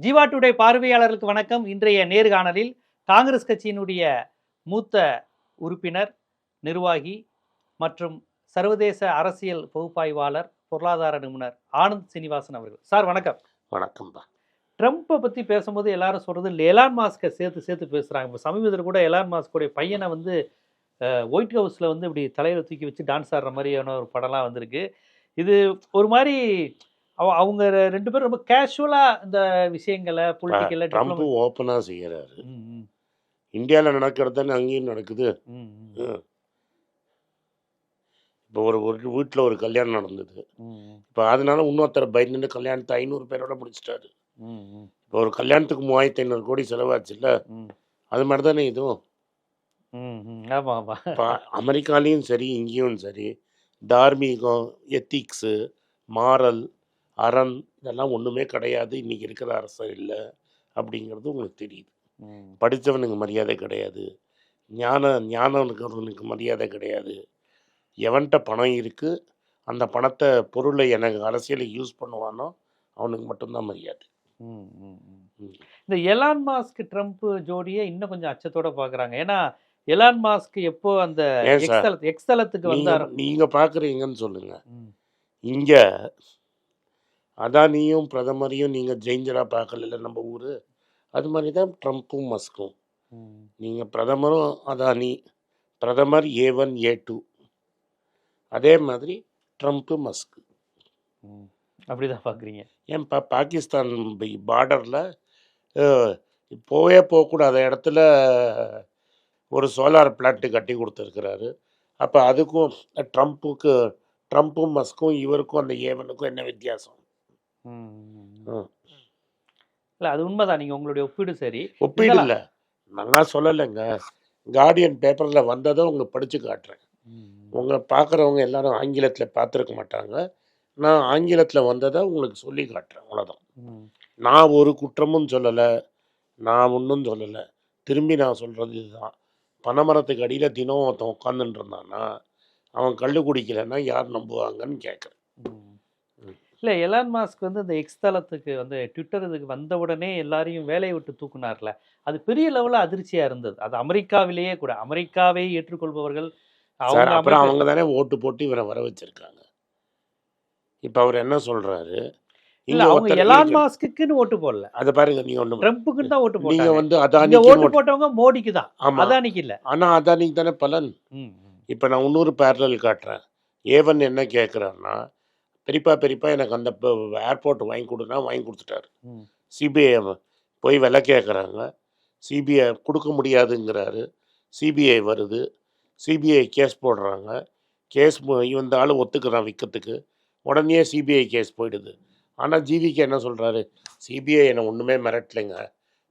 Jeeva today பார்வையாளர்களுக்கு வணக்கம். இன்றைய நேர்காணலில் காங்கிரஸ் கட்சியினுடைய மூத்த உறுப்பினர் நிர்வாகி மற்றும் சர்வதேச அரசியல் பகுப்பாய்வாளர் பொருளாதார நிபுணர் ஆனந்த் சீனிவாசன் அவர்கள். சார் வணக்கம். வணக்கம்ப்பா ட்ரம்ப்பை பற்றி பேசும்போது எல்லாரும் சொல்கிறது எலான் மாஸ்கை சேர்த்து சேர்த்து பேசுகிறாங்க இப்போ சமீபத்தில் கூட எலான் மாஸ்கோடைய பையனை வந்து ஒயிட் ஹவுஸில் வந்து இப்படி தலையில் தூக்கி வச்சு டான்ஸ் ஆடுற மாதிரியான ஒரு படம்லாம் வந்திருக்கு. இது ஒரு மாதிரி அவங்க ரெண்டு பேரும் ரொம்ப கேஷுவலாக இந்த விஷயங்களை பொலிட்டிக்கலில் ட்ரம்ப் ஓப்பனா செய்யறாரு. இந்தியாவில் நடக்கிறது தானே அங்கேயும் நடக்குது. இப்போ ஒரு ஒரு வீட்டில் ஒரு கல்யாணம் நடந்தது. இப்போ அதனால இன்னொருத்தர் பயந்துட்டு கல்யாணத்தை ஐநூறு பேரோட முடிச்சிட்டாரு. இப்போ ஒரு கல்யாணத்துக்கு மூவாயிரத்தி ஐநூறு கோடி செலவாச்சு இல்லை அது மாதிரி தானே இதுவும்? இப்போ அமெரிக்காலேயும் சரி இங்கேயும் சரி தார்மீகம் எத்திக்ஸு மாரல் அரண் இதெல்லாம் ஒன்றுமே கிடையாது. இன்றைக்கி இருக்கிற அரசு இல்லை அப்படிங்கிறது உங்களுக்கு தெரியுது. படித்தவனுக்கு மரியாதை கிடையாது. ஞான ஞானம் இருக்கிறவனுக்கு மரியாதை கிடையாது. எவன்கிட்ட பணம் இருக்குது அந்த பணத்தை பொருளை எனக்கு அரசியலுக்கு யூஸ் பண்ணுவானோ அவனுக்கு மட்டும்தான் மரியாதை. இந்த எலான் மாஸ்க் ட்ரம்ப் ஜோடியை இன்னும் கொஞ்சம் அச்சத்தோட பாக்குறாங்க. ஏன்னா எலான் மாஸ்க் எப்போ அந்த ஏன் எக்ஸ் சார்? தளத்து எக்ஸ் தளத்துக்கு வந்தார்? நீங்கள் பார்க்குறீங்கன்னு சொல்லுங்கள் இங்கே அதானியும் பிரதமரையும் நீங்கள் ஜெயிஞ்சராக பார்க்கல நம்ம ஊர். அது மாதிரி தான் ட்ரம்ப்பும் மஸ்கும் நீங்கள் பிரதமரும் அதானி பிரதமர் ஏ ஒன் ஏ டூ அதே மாதிரி ட்ரம்ப்பு மஸ்க். அப்படிதான் பாக்குறீங்க ஏன் பா பாகிஸ்தான் பார்டரில் போவே போகக்கூடாத இடத்துல ஒரு சோலார் பிளான்ட்டு கட்டி கொடுத்துருக்கிறாரு. அப்போ அதுக்கும் ட்ரம்ப்புக்கு ட்ரம்ப்பும் மஸ்க்கும் இவருக்கும் அந்த ஏவனுக்கும் என்ன வித்தியாசம். இல்ல அது உண்மைதான். நீங்க உங்களுடைய ஒப்பீடு சரி. ஒப்பீடு இல்லை. நான் சொல்லலைங்க. கார்டியன் பேப்பரில் வந்ததை உங்களுக்கு படித்து காட்டுறேன். உங்களை பார்க்குறவங்க எல்லாரும் ஆங்கிலத்தில் பார்த்துருக்க மாட்டாங்க. நான் ஆங்கிலத்தில் வந்ததை உங்களுக்கு சொல்லி காட்டுறேன். அவ்வளோதான். நான் ஒரு குற்றமும் சொல்லலை. நான் ஒன்றும் சொல்லலை. திரும்பி நான் சொல்கிறது இதுதான். பனைமரத்துக்கு அடியில் தினம் ஒருத்தன் உட்காந்துட்டு இருந்தான்னா அவன் கள்ளு குடிக்கலைன்னா யார் நம்புவாங்கன்னு கேட்குறேன். இல்ல எலான் மாஸ்க் வந்து இந்த எக்ஸ் தளத்துக்கு வந்து ட்விட்டர் இதுக்கு வந்த உடனே எல்லாரையும் வேலையை விட்டு தூக்குனார்ல. அது பெரிய லெவல்ல அதிர்ச்சியா இருந்தது. அது அமெரிக்காவிலேயே கூட அமெரிக்காவை ஏற்றுக்கொள்பவர்கள் அவங்க அப்புறம் அவங்க தானே ஓட்டு போட்டு இவரை வர வச்சிருக்காங்க. இப்போ அவர் என்ன சொல்கிறாரு இல்ல அவங்க எலான் மாஸ்க்குன்னு ஓட்டு போடல. அதை பாருங்க நீங்கள் ஒன்று ட்ரம்ப்புக்குன்னு தான் ஓட்டு போட்டாங்க. வந்து அதானிக்கு ஓட்டு போட்டவங்க மோடிக்கு தான். அதானிக்கு இல்ல. ஆனால் அதானிக்கு தானே பலன். இப்போ நான் இன்னொரு பேரலல் காட்டுறேன். ஏவன் என்ன கேட்குறாருன்னா பெரியப்பா பெரியப்பா எனக்கு அந்த ஏர்போர்ட் வாங்கி கொடுனா வாங்கி கொடுத்துட்டாரு. சிபிஐ போய் விலை கேட்குறாங்க சிபிஐ கொடுக்க முடியாதுங்கிறாரு. சிபிஐ வருது. சிபிஐ கேஸ் போடுறாங்க. கேஸ் இந்த ஆள் ஒத்துக்கிறான் விற்கிறதுக்கு உடனே சிபிஐ கேஸ் போயிடுது. ஆனால் ஜிவிக்கு என்ன சொல்கிறாரு சிபிஐ என்னை ஒன்றுமே மிரட்டலைங்க.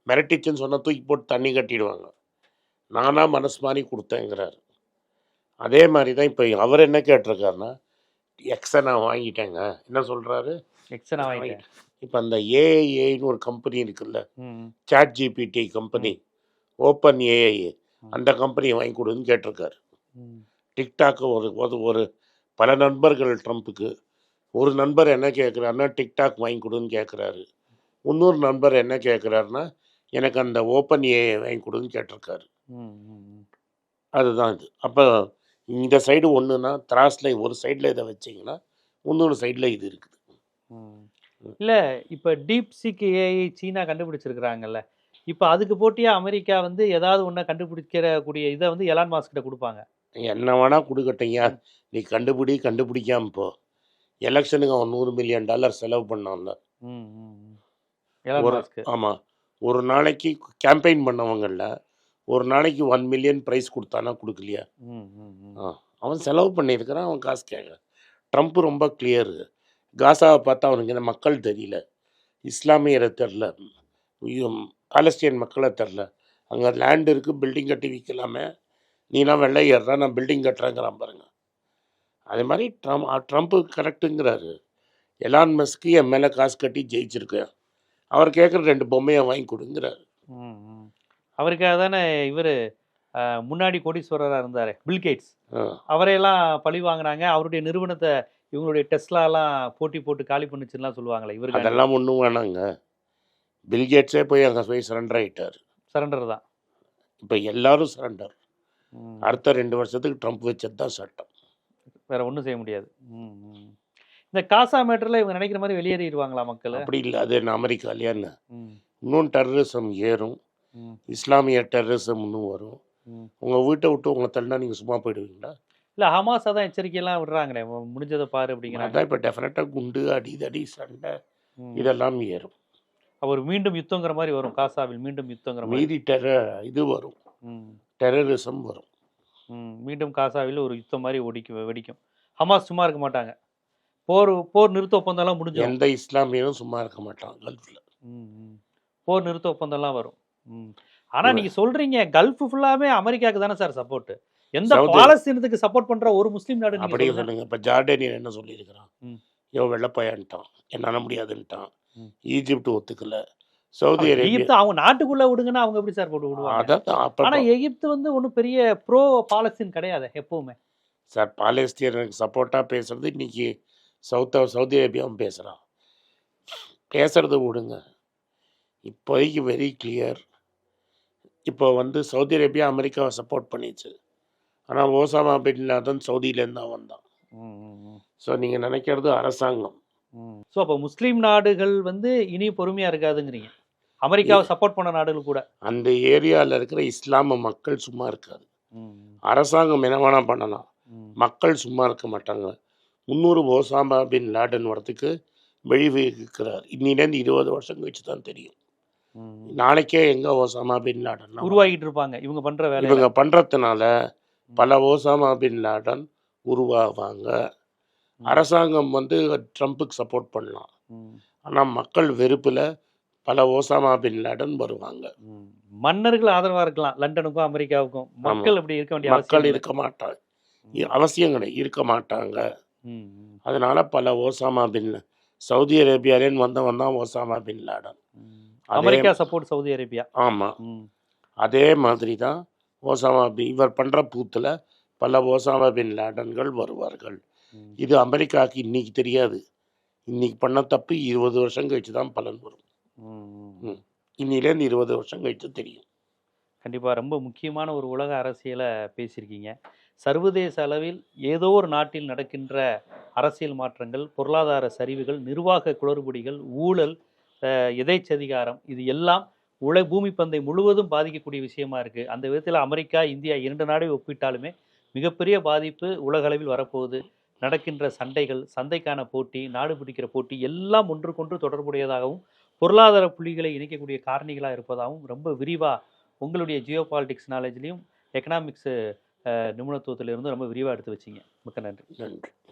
மிரட்டிச்சுன்னு சொன்னால் தூக்கி போட்டு தண்ணி கட்டிடுவாங்க. நானாக மனசு மாதிரி கொடுத்தேங்கிறாரு. அதே மாதிரி தான் இப்போ அவர் என்ன கேட்டிருக்காருன்னா எக்ஸை நான் வாங்கிட்டேங்க. என்ன சொல்கிறாரு எக்ஸை நான் வாங்கிட்டேன். இப்போ அந்த ஏஐஏன்னு ஒரு கம்பெனி இருக்குல்ல. Chat GPT company open AI அந்த கம்பெனியை வாங்கி கொடுன்னு கேட்டிருக்காரு. ம். டிக்டாக் ஒரு ஒரு ஒரு பல நண்பர்கள் ட்ரம்ப்புக்கு. ஒரு நண்பர் என்ன கேட்குறாருன்னா டிக்டாக் வாங்கி கொடுன்னு கேட்குறாரு. இன்னொரு நண்பர் என்ன கேட்குறாருன்னா எனக்கு அந்த ஓப்பன் ஏஐ வாங்கி கொடுன்னு கேட்டிருக்காரு. அதுதான் இது. அப்போ இந்த சைடு ஒன்றுனா திராஸில் ஒரு சைடில் இதை வச்சிங்கன்னா இன்னொரு சைடில் இது இருக்குது. இல்ல இப்ப டீப் சீக் ஏஐ சீனா கண்டுபிடிச்சிருக்கிறாங்கல்ல. இப்ப அதுக்கு போட்டியா அமெரிக்கா வந்து ஏதாவது ஒண்ண கண்டுபிடிக்கிற கூடிய இதை வந்து எலான் மாஸ்க் கிட்ட கொடுப்பாங்க? என்ன வேணால் கொடுக்கட்டையா நீ கண்டுபிடி கண்டுபிடிக்காம போ. எலெக்ஷனுக்கு அவன் நூறு மில்லியன் டாலர் செலவு பண்ணான்ல. ஆமாம் ஒரு நாளைக்கு கேம்பெயின் பண்ணவங்கள ஒரு நாளைக்கு ஒன் மில்லியன் ப்ரைஸ் கொடுத்தானா கொடுக்கலையா? அவன் செலவு பண்ணியிருக்கிறான் அவன் காசு கேட்க ட்ரம்ப் ரொம்ப கிளியரு காசாவை பார்த்தா அவனுக்கு இந்த மக்கள் தெரியல. இஸ்லாமியரை தெரில பாலஸ்தீன் மக்களை தெரில அங்கே லேண்ட் இருக்குது பில்டிங் கட்டி விற்கலாமே நீலாம் வெள்ளை ஏறுறா நான் பில்டிங் கட்டுறேங்கிறான் பாருங்க. அதே மாதிரி ட்ரம் ட்ரம்ப்பு கரெக்டுங்கிறாரு எலான் மஸ்க்கு என் மேலே காசு கட்டி ஜெயிச்சிருக்கேன். அவர் கேட்குற ரெண்டு பொம்மையை வாங்கி கொடுங்கிறாரு. அவருக்காக தானே இவரு முன்னாடி கோடீஸ்வரரா இருந்தாரு பில்கேட்ஸ் அவரையெல்லாம் பழி வாங்குனாங்க. அவருடைய நிறுவனத்தை இவங்களுடைய டெஸ்லாலாம் போட்டி போட்டு காலி பண்ணுச்சுலாம் சொல்லுவாங்களே இவருக்கு அதெல்லாம் ஒன்றும் வேணாங்க. பில்கேட்ஸே போய் அங்கே போய் சரண்டர் ஆயிட்டார். சரண்டர் தான். இப்போ எல்லாரும் சரண்டர். அடுத்த ரெண்டு வருஷத்துக்கு ட்ரம்ப் வச்சது தான் சட்டம். வேற ஒன்றும் செய்ய முடியாது. இந்த காசா மேட்டர்ல இவங்க நினைக்கிற மாதிரி வெளியேறிடுவாங்களா மக்கள்? அப்படி இல்லை. அது என்ன அமெரிக்காலையா என்ன? இன்னும் டெரரிசம் ஏறும். இஸ்லாமிய டெரரிசம் இன்னும் வரும். உங்கள் வீட்டை விட்டு உங்களை தள்ளினா நீங்கள் சும்மா போயிடுவீங்களா? இல்ல ஹமாஸ் அதான் எச்சரிக்கையெல்லாம் விடுறாங்களே முடிஞ்சதை பாரு அப்படிங்கிறாங்க இப்போ டெஃபினட்டாக குண்டு அடி தடி சண்டை. இதெல்லாம் ஏறும். அவர் மீண்டும் யுத்தங்கிற மாதிரி வரும் காசாவில் மீண்டும் யுத்தங்கிற மாதிரி. மீதி டெர இது வரும். டெரரிசம் வரும். மீண்டும் காசாவில் ஒரு யுத்தம் மாதிரி ஒடிக்கும் வெடிக்கும். ஹமாஸ் சும்மா இருக்க மாட்டாங்க. போர் போர் நிறுத்த ஒப்பந்தம்லாம் முடிஞ்சிடும். எந்த இஸ்லாமியனும் சும்மா இருக்க மாட்டான் கல்ஃபில். போர் நிறுத்த ஒப்பந்தம்லாம் வரும். ஆனா நீங்க சொல்றீங்க கல்ஃப் ஃபுல்லாவே அமெரிக்காவுக்கு தானே சார் சப்போர்ட் எந்த பாலஸ்தீனத்துக்கு சப்போர்ட் பண்ற ஒரு முஸ்லீம் நாடு நீங்க அப்படியே சொல்லுங்க. இப்போ ஜார்டேனியன் என்ன சொல்லியிருக்கிறான்? ம். யோ வெள்ளப்பையான்ட்டான். என்னால் முடியாதுன்ட்டான். ஈஜிப்ட் ஒத்துக்கல. சவுதி எகிப்து அவங்க நாட்டுக்குள்ள விடுங்கன்னா அவங்க எப்படி சார் போட்டு விடுவாங்க? ஆனா எகிப்து வந்து ஒண்ணும் பெரிய ப்ரோ பாலஸ்தீன் கிடையாது எப்பவுமே. சார் பாலஸ்தீனுக்கு சப்போர்ட்டாக பேசுறது இன்னைக்கு சவுத் சவுதி அரேபியாவும் பேசுகிறான் பேசுறத விடுங்க. இப்போதைக்கு வெரி கிளியர் இப்போ வந்து சவுதி அரேபியா அமெரிக்காவை சப்போர்ட் பண்ணிச்சு. ஆனால் ஓசாமா பின் லாதன் சவுதியிலேருந்து தான் வந்தான். ஸோ நீங்கள் நினைக்கிறது அரசாங்கம். ஸோ அப்போ முஸ்லீம் நாடுகள் வந்து இனி பொறுமையா இருக்காதுங்கிறீங்க. அமெரிக்காவை சப்போர்ட் பண்ண நாடுகள் கூட. அந்த ஏரியாவில் இருக்கிற இஸ்லாம மக்கள் சும்மா இருக்காது. அரசாங்கம் என்ன பண்ணலாம். மக்கள் சும்மா இருக்க மாட்டாங்க. முந்நூறு ஓசாமா பின் லாடன் வரத்துக்கு வழிவகுக்கிறார். இன்னிலேருந்து இருபது வருஷம் கழிச்சு தான் தெரியும். நாளைக்கே எங்க ஓசாமா பின் லாடன் உருவாகிட்டு இருப்பாங்க இவங்க பண்ற வேலை இவங்க பண்றதுனால பல ஓசாமா பின் லாடன் உருவாவாங்க. அரசாங்கம் வந்து ட்ரம்ப்புக்கு சப்போர்ட் பண்ணலாம். ஆனால் மக்கள் வெறுப்புல பல ஓசாமா பின் லாடன் வருவாங்க. மன்னர்கள் ஆதரவா இருக்கலாம். லண்டனுக்கும் அமெரிக்காவுக்கும். மக்கள் அப்படி இருக்க வேண்டிய மக்கள் இருக்க மாட்டாங்க. அவசியம் கிடையாது. இருக்க மாட்டாங்க. அதனால பல ஓசாமா பின் சவுதி அரேபியாலேன்னு வந்தவன் தான் Osama bin Laden. America support Saudi Arabia. ஆமாம் அதே மாதிரி தான் ஓசாமா பின் இவர் பண்ணுற பூத்தில் பல ஓசாமா பின் லாடன்கள் வருவார்கள். இது அமெரிக்காவுக்கு இன்னைக்கு தெரியாது. இன்னைக்கு பண்ண தப்பு இருபது வருஷம் கழிச்சு தான் பலன் வரும். இன்னிலேருந்து இருபது வருஷம் கழிச்சு தெரியும். கண்டிப்பா ரொம்ப முக்கியமான ஒரு உலக அரசியலை பேசியிருக்கீங்க. சர்வதேச அளவில் ஏதோ ஒரு நாட்டில் நடக்கின்ற அரசியல் மாற்றங்கள் பொருளாதார சரிவுகள் நிர்வாக குளறுபடிகள் ஊழல் அஹ், எதேச்சதிகாரம். இது எல்லாம் உல பூமி பந்தை முழுவதும் பாதிக்கக்கூடிய விஷயமா இருக்கு. அந்த விதத்தில் அமெரிக்கா இந்தியா இரண்டு நாடை ஒப்பிட்டாலுமே மிகப்பெரிய பாதிப்பு உலக அளவில் வரப்போகுது. நடக்கின்ற சண்டைகள் சந்தைக்கான போட்டி நாடு பிடிக்கிற போட்டி எல்லாம் ஒன்றுக்கொன்று தொடர்புடையதாகவும் பொருளாதார புள்ளிகளை இணைக்கக்கூடிய காரணிகளாக இருப்பதாகவும் ரொம்ப விரிவாக உங்களுடைய ஜியோ பாலிடிக்ஸ் நாலேஜ்லையும் எக்கனாமிக்ஸ் நிபுணத்துவத்திலிருந்து ரொம்ப விரிவாக எடுத்து வச்சிங்க. மிக்க நன்றி. நன்றி.